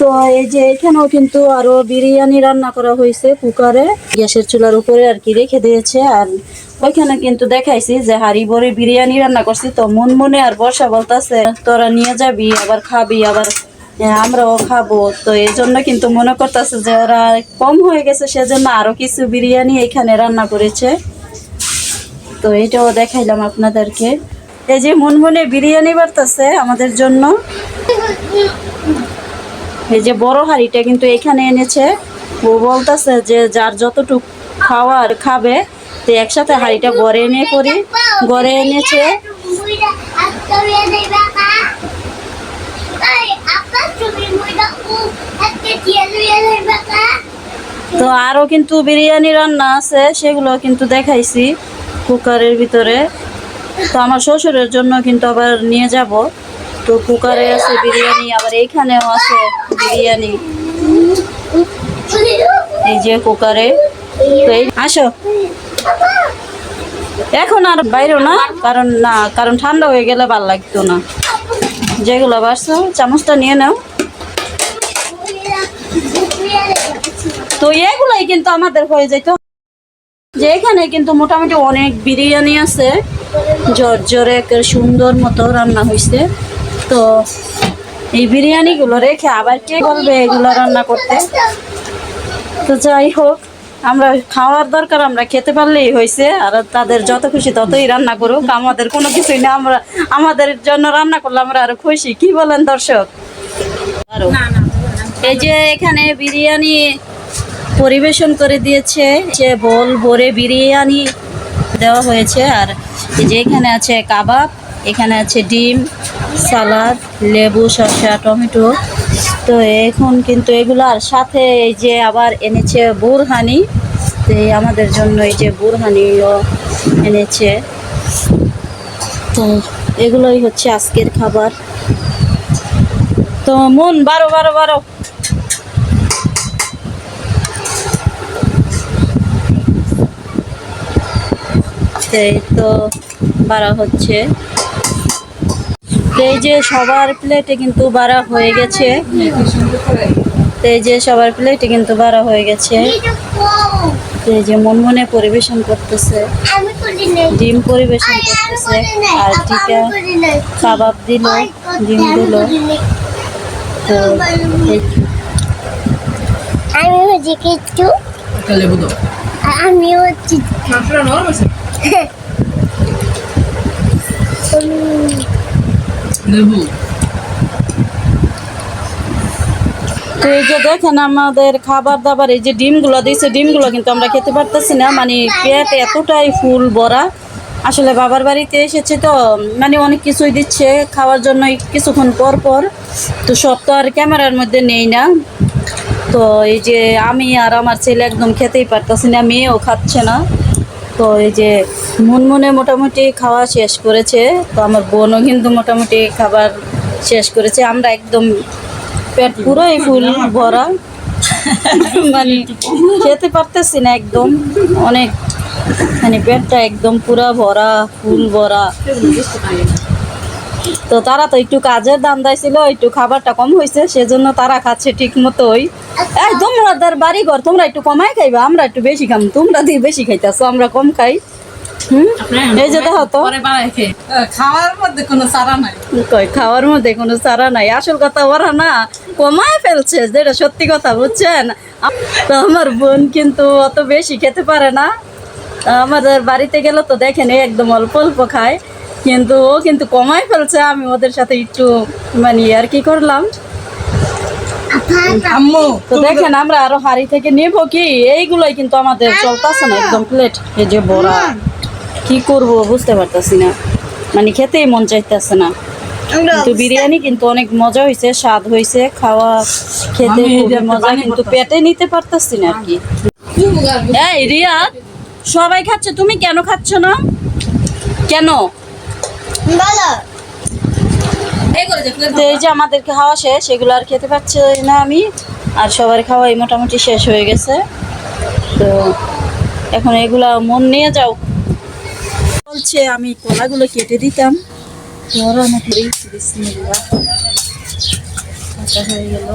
তো এই যে এখানেও কিন্তু আরও বিরিয়ানি রান্না করা হয়েছে কুকারে। গ্যাসের চুলার উপরে আর কি রেখে দিয়েছে। আর ওইখানে কিন্তু দেখাইছি যে হাড়ি ভরে বিরিয়ানি রান্না করছি। তো মন মনে আর বর্ষা বলতাছে, তোরা নিয়ে যাবি, আবার খাবি, আবার আমরাও খাব। তো এই জন্য কিন্তু মনে করতেছে যে ওরা কম হয়ে গেছে, সেজন্য আরও কিছু বিরিয়ানি এখানে রান্না করেছে। তো এটাও দেখাইলাম আপনাদেরকে। এই যে মনমনে বিরিয়ানি বাড়তেছে আমাদের জন্য। এই যে বড় হাঁড়িটা কিন্তু এখানে এনেছে। ও বলতেছে যে যার যতটুক খাওয়ার খাবে, তো একসাথে হাঁড়িটা গড়ে এনে করি। গড়ে এনেছে। তো আরও কিন্তু বিরিয়ানি রান্না আছে, সেগুলো কিন্তু দেখাইছি কুকারের ভিতরে। তো আমার শ্বশুরের জন্য কিন্তু আবার নিয়ে যাব। তো কুকারে আছে বিরিয়ানি, আবার এইখানেও আছে বিরিয়ানি। এই যে কুকারে। আসো। এখন আর বাইরেও না, কারণ না, কারণ ঠান্ডা হয়ে গেলে ভালো লাগতো না। যেগুলো বাড়ছো, চামচটা নিয়ে নাও। তো এগুলাই কিন্তু আমাদের হয়ে যেত। যে এখানে কিন্তু মোটামুটি অনেক বিরিয়ানি আছে। জর্জরে একের সুন্দর মতো রান্না হয়েছে তো এই বিরিয়ানিগুলো রেখে আবার কে বলবে এগুলো রান্না করতে? তো যাই হোক, আমরা খাওয়ার দরকার, আমরা খেতে পারলেই হয়েছে, আর তাদের যত খুশি ততই রান্না করুক, আমাদের কোনো কিছুই না, আমরা আমাদের জন্য রান্না করলে আমরা আরও খুশি, কি বলেন দর্শক? আরও। এই যে এখানে বিরিয়ানি পরিবেশন করে দিয়েছে, যে বল ভরে বিরিয়ানি দেওয়া হয়েছে, আর যে এখানে আছে কাবাব এখানে আছে ডিম, সালাদ, লেবু, শসা, টমেটো। তো এখন কিন্তু এগুলো আর সাথে এই যে আবার এনেছে বুরহানি, তো আমাদের জন্য এই যে বুরহানিও এনেছে। তো এগুলোই হচ্ছে আজকের খাবার। তো মন, বারো বারো বারো। তো বাড়া হচ্ছে। এই যে সবার প্লেটে কিন্তু বাড়া হয়ে গেছে। তো এই যে সবার প্লেটে কিন্তু বাড়া হয়ে গেছে। তো এই যে মন মনে পরিবেশন করতেছে। আমি করি নাই ডিম পরিবেশন করতেছে। আর টিকা কাবাব দিল ডিম দিল। তো আমি হচ্ছে কিছু আমি হচ্ছে মাংসটা নরম আছে? লেবু তো এই যে দেখেন আমাদের খাবার দাবার এই যে ডিমগুলো দিয়েছে ডিমগুলো কিন্তু আমরা খেতে পারতেছি না। মানে পেট এতটাই ফুল ভরা। আসলে বাবার বাড়িতে এসেছে তো মানে অনেক কিছুই দিচ্ছে, খাওয়ার জন্য কিছুক্ষণ পর পর। তো সব তো আর ক্যামেরার মধ্যে নেই না। তো এই যে আমি আর আমার ছেলে একদম খেতেই পারতেছি না, মেয়েও খাচ্ছে না। তো এই যে মুনমুনে মোটামুটি খাওয়া শেষ করেছে, তো আমার বোনও কিন্তু মোটামুটি খাবার শেষ করেছে। আমরা একদম পেট পুরোই ফুল ভরা। মানে খেতে পারতেছি না একদম। অনেক মানে পেটটা একদম পুরা ভরা, ফুল ভরা। তো তারা তো একটু কাজের দাম ছিল একটু খাবারটা কম হয়েছে সেজন্য তারা খাচ্ছে ঠিক মতোই। এই তোমাদের বাড়ি ঘর তোমরা একটু কমাই খাইবা আমরা একটু বেশি খাম তোমরা দিয়ে বেশি খাইতেছো আমরা কম খাই। এই যে দেখো তো। পরে বাড়াই খেয়ে। খাওয়ার মধ্যে কোনো চারা নাই। কই খাওয়ার মধ্যে কোনো সারা নাই। আসল কথা ওরা না কমায় ফেলছে যেটা সত্যি কথা বুঝছেন? তো আমার বোন কিন্তু অত বেশি খেতে পারে না। আমাদের বাড়িতে গেলে তো দেখেন একদম অল্প অল্প খায়। কিন্তু ও কিন্তু কমায় ফেলছে আমি ওদের সাথে একটু মানে আর কি করলাম। আম্মু তো দেখেন আমরা আরও হাড়ি থেকে নেব কি? এইগুলোই কিন্তু আমাদের চলতেছে না একদম প্লেট এই যে বড়া কি করব বুঝতে পারতাছি না। মানে খেতেই মন চাইতেছে না। কিন্তু বিরিয়ানি কিন্তু অনেক মজা হয়েছে স্বাদ হয়েছে খাওয়া খেতে মজা কিন্তু পেটে নিতে পারতাছি না আর কি। এই রিয়াদ সবাই খাচ্ছে তুমি কেন খাচ্ছ না? কেন? বলো। তো এই যে আমাদেরকে খাওয়া শেষ এগুলো আর খেতে পারছি না আমি। আর সবার খাওয়াই মোটামুটি শেষ হয়ে গেছে। তো এখন এগুলা মন নিয়ে যাও। বলছে আমি কলাগুলো কেটে দিতাম। ওরা নাকি বিসমিল্লাহ। হয়ে গেল।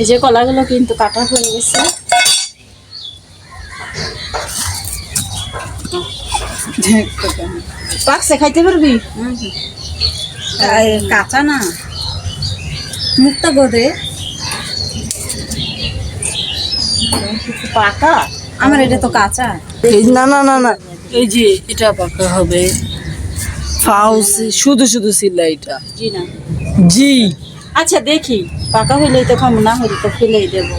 এই যে কলাগুলো কিন্তু কাটা হয়ে গেছে। পাকছে খাইতে পারবি? কাঁচা না। মুখটা গদে। পাকা? আমার এটা তো কাঁচা। এই না না না না। এই যে এটা পাকা হবে। ফাউস শুধু শুধু সিল্লা এটা জি না। জি। আচ্ছা দেখি। পাকা হইলেই তো খাব না হলে তো ফেলেই দেবো।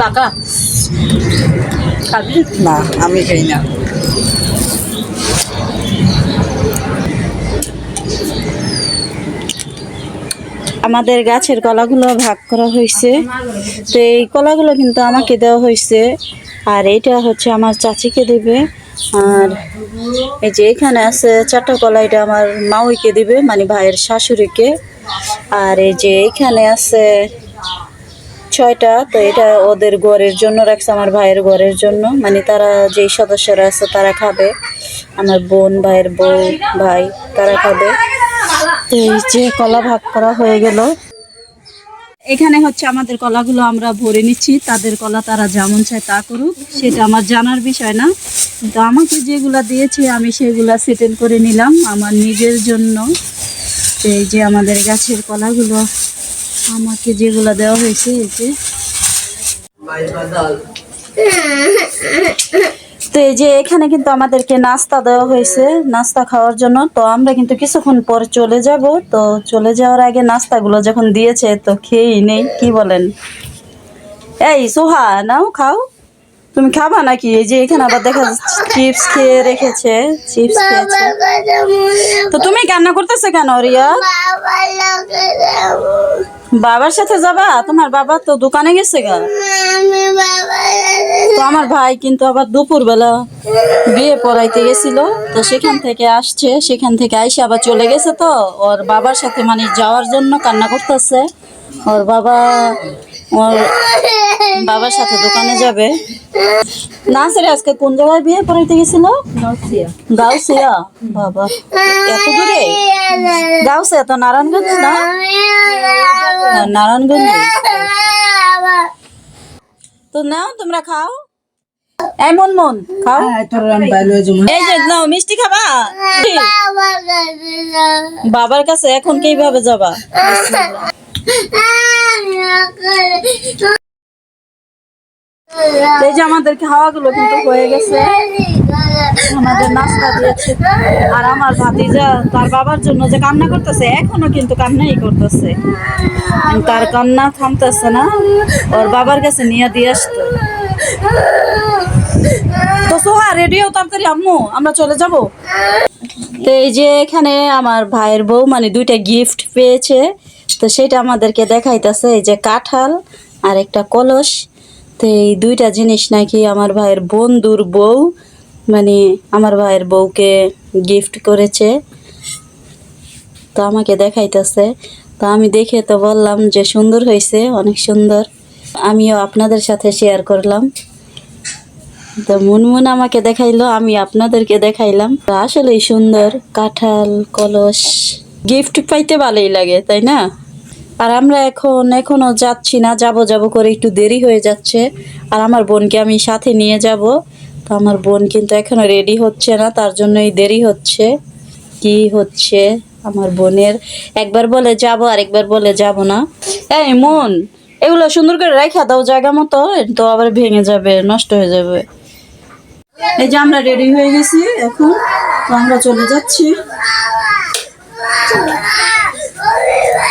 পাকা? খাবি? না আমি খাই না। আমাদের গাছের কলাগুলো ভাগ করা হয়েছে তো এই কলাগুলো কিন্তু আমাকে দেওয়া হয়েছে আর এইটা হচ্ছে আমার চাচিকে দেবে। আর এই যে এখানে আছে চারটা কলা এটা আমার মাউইকে দিবে মানে ভাইয়ের শাশুড়িকে। আর এই যে এখানে আছে ছয়টা, তো এটা ওদের ঘরের জন্য রাখছে, আমার ভাইয়ের ঘরের জন্য। মানে তারা যেই সদস্যরা আছে, তারা খাবে। আমার বোন, ভাইয়ের বউ, ভাই, তারা খাবে। তো এই যে কলা ভাগ করা হয়ে গেল। এখানে হচ্ছে আমাদের কলাগুলো আমরা ভরে নিচ্ছি, তাদের কলা তারা যেমন চায় তা করুক, সেটা আমার জানার বিষয় না। কিন্তু আমাকে যেগুলা দিয়েছে, আমি সেগুলা সেটেল করে নিলাম আমার নিজের জন্য। এই যে আমাদের গাছের কলাগুলো আমাকে যেগুলা দেওয়া হয়েছে, এই যে। তো এই যে এখানে কিন্তু আমাদেরকে নাস্তা দেওয়া হয়েছে, নাস্তা খাওয়ার জন্য। তো আমরা কিন্তু কিছুক্ষণ পর চলে যাব। তো চলে যাওয়ার আগে নাস্তাগুলো যখন দিয়েছে, তো খেয়েই নেই, কি বলেন? এই, সোহা, নাও, খাও। তুমি খাবা নাকি? এই যে এখানে আবার দেখা যাচ্ছে চিপস খেয়ে রেখেছে চিপস খেয়েছে। তো তুমি কান্না করতেছে কেন রিয়া? বাবার সাথে যাবা? তোমার বাবা তো দোকানে গেছে গা। তো আমার ভাই কিন্তু আবার দুপুরবেলা বিয়ে পড়াইতে গেছিল তো সেখান থেকে আসছে সেখান থেকে আইসে আবার চলে গেছে তো। ওর বাবার সাথে মানে যাওয়ার জন্য কান্না করতেছে। ওর বাবা বাবার সাথে দোকানে যাবে। না স্যার আজকে কোন জায়গায় বিয়ে পড়াইতে গেছিল? গাউসিয়া। বাবা এত দূরে? গাউসিয়া তো নারায়ণগঞ্জ না? হ্যাঁ, নারায়ণগঞ্জ। তো নাও তোমরা খাও। এই মন মন খাও। যাব। এই যে নাও মিষ্টি খাবা? বাবার কাছে এখন কীভাবে যাবা? এই যে আমাদের খাওয়াগুলো কিন্তু হয়ে গেছে। আমাদের নাস্তা দিয়েছে। আর আমার ভাতিজা তার বাবার জন্য যে কান্না করতেছে, এখনও কিন্তু কান্নাই করতেছে। তার কান্না থামতেছে না। ওর বাবার কাছে নিয়ে দিয়ে আসতো। তো সোহা রেডিও তাড়াতাড়ি আম্মু, আমরা চলে যাব। তো এই যে এখানে আমার ভাইয়ের বউ মানে দুইটা গিফট পেয়েছে। তো সেটা আমাদেরকে দেখাইতেছে, এই যে কাঁঠাল আর একটা কলস। তো এই দুইটা জিনিস নাকি আমার ভাইয়ের বন্ধুর বউ মানে আমার ভাইয়ের বউকে গিফট করেছে। তো আমাকে দেখাইতেছে। তো আমি দেখে তো বললাম যে সুন্দর হয়েছে, অনেক সুন্দর। আমিও আপনাদের সাথে শেয়ার করলাম। তো মুনমুন আমাকে দেখাইলো, আমি আপনাদেরকে দেখাইলাম। আসলেই সুন্দর কাঁঠাল, কলস গিফট পাইতে ভালোই লাগে, তাই না? আর আমরা এখন, এখনও যাচ্ছি না, যাব যাব করে একটু দেরি হয়ে যাচ্ছে। আর আমার বোনকে আমি সাথে নিয়ে যাব। তো আমার বোন কিন্তু এখনও রেডি হচ্ছে না, তার জন্যই দেরি হচ্ছে। কি হচ্ছে? আমার বোনের একবার বলে যাব আর একবার বলে যাব না। এই মন, এগুলো সুন্দর করে রেখা দাও জায়গা মতো, তো আবার ভেঙে যাবে, নষ্ট হয়ে যাবে। এই যে আমরা রেডি হয়ে গেছি এখন, তো আমরা চলে যাচ্ছি ওই তোর কান্না কি সারে না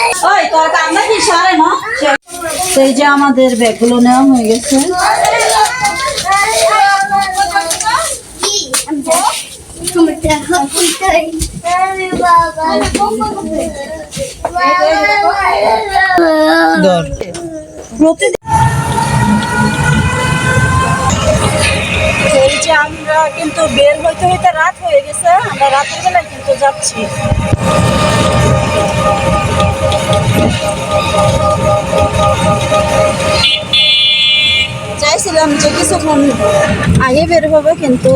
সেই যে আমাদের ব্যাগগুলো নেওয়া হয়ে গেছে। আমরা কিন্তু বের হইতে হইতে রাত হয়ে গেছে আমরা রাতের বেলায় কিন্তু যাচ্ছি। চাইছিলাম যে কিছুক্ষণ আগে বের হবে, কিন্তু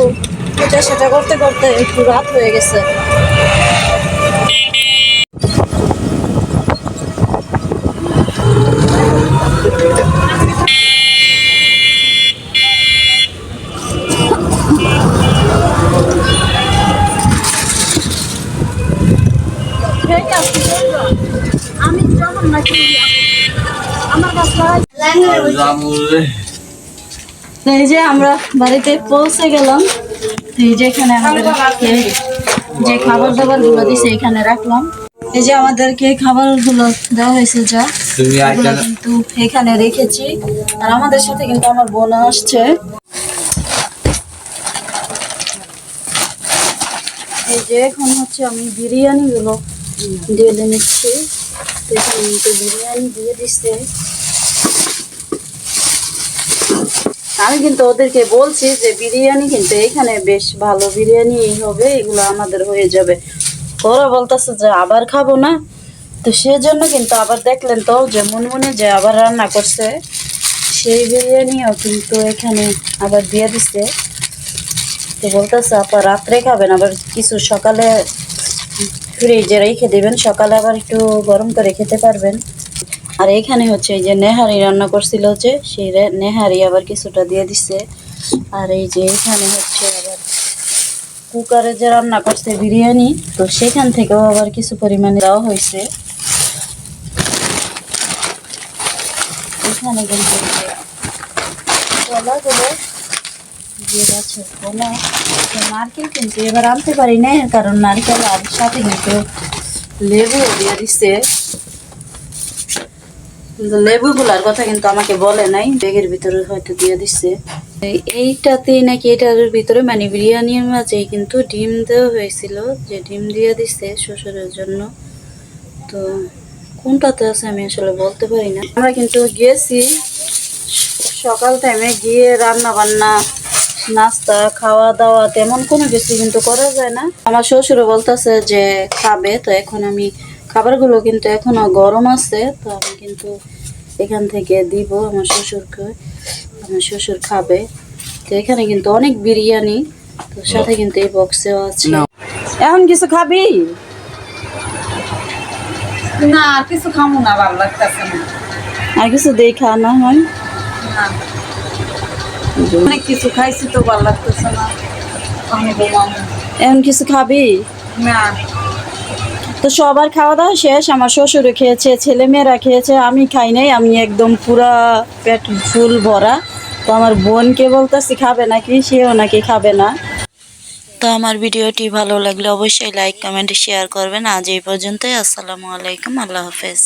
এটা সেটা করতে করতে একটু রাত হয়ে গেছে। এই যে আমরা বাড়িতে পৌঁছে গেলাম এই যে এখানে আমাদেরকে যে খাবার দাবারগুলো দিছে এখানে রাখলাম। এই যে আমাদেরকে খাবারগুলো দেওয়া হয়েছে যা কিন্তু এখানে রেখেছি। আর আমাদের সাথে কিন্তু আমার বোন আসছে। এই যে এখন হচ্ছে আমি বিরিয়ানি গুলো ঢেলে নিচ্ছি এখানে কিন্তু বিরিয়ানি দিয়ে দিচ্ছে আমি কিন্তু ওদেরকে বলছি যে বিরিয়ানি কিন্তু এখানে বেশ ভালো বিরিয়ানি হবে, এগুলো আমাদের হয়ে যাবে। ওরা বলতেছে যে আবার খাব না। তো সেজন্য কিন্তু আবার দেখলেন তো যে মনে মনে যে আবার রান্না করছে, সেই বিরিয়ানিও কিন্তু এখানে আবার দিয়ে দিচ্ছে তো বলতেছে, আপা রাত্রে খাবেন, আবার কিছু সকালে ফ্রিজে রেখে দেবেন, সকালে আবার একটু গরম করে খেতে পারবেন। আর এখানে হচ্ছে এই যে নেহারি রান্না করছিল যে সেই নেহারি আবার কিছুটা দিয়ে দিছে। আর এই যে এখানে হচ্ছে আবার কুকারে যে রান্না করছে বিরিয়ানি, তো সেখান থেকেও আবার কিছু পরিমাণে দেওয়া হয়েছে। এখানে কিন্তু কলাগুলো কলা নারকেল কিন্তু এবার আনতে পারি না কারণ নারকেল আর সাথে কিন্তু লেবু দিয়ে দিচ্ছে কিন্তু লেবুগুলার কথা কিন্তু আমাকে বলে নাই, ব্যাগের ভিতরে হয়তো দিয়ে দিচ্ছে এই- এইটাতে নাকি এটার ভিতরে মানে বিরিয়ানির মাঝেই কিন্তু ডিম দেওয়া হয়েছিল, যে ডিম দিয়ে দিচ্ছে শ্বশুরের জন্য। তো কোনটাতে আছে আমি আসলে বলতে পারি না। আমরা কিন্তু গিয়েছি, সকাল টাইমে গিয়ে রান্না বান্না নাস্তা খাওয়া দাওয়া তেমন কোনো কিছু কিন্তু করা যায় না। আমার শ্বশুরও বলতেছে যে খাবে, তো এখন আমি খাবারগুলো কিন্তু এখনও গরম আছে তো আমি কিন্তু এখান থেকে দিব আমার শ্বশুরকে আমার শ্বশুর খাবে। তো এখানে কিন্তু অনেক বিরিয়ানি তো সাথে কিন্তু এই বক্সেও আছে। এখন কিছু খাবি? না আর কিছু খাব না ভালো লাগতেছে না। আর কিছু দেখা না হয়? না। অনেক কিছু খাইছি তো ভালো লাগতেছে না। এখন কিছু খাবি? না। তো সবার খাওয়া দাওয়া শেষ। আমার শ্বশুরও খেয়েছে ছেলে মেয়েরা খেয়েছে, আমি খাই নাই, আমি একদম পুরা পেট ফুল ভরা। তো আমার বোনকে বলতেছি, খাবে নাকি? সেও নাকি খাবে না। তো আমার ভিডিওটি ভালো লাগলে অবশ্যই লাইক, কমেন্ট, শেয়ার করবেন। আজ এই পর্যন্তই। আসসালামু আলাইকুম। আল্লাহ হাফেজ।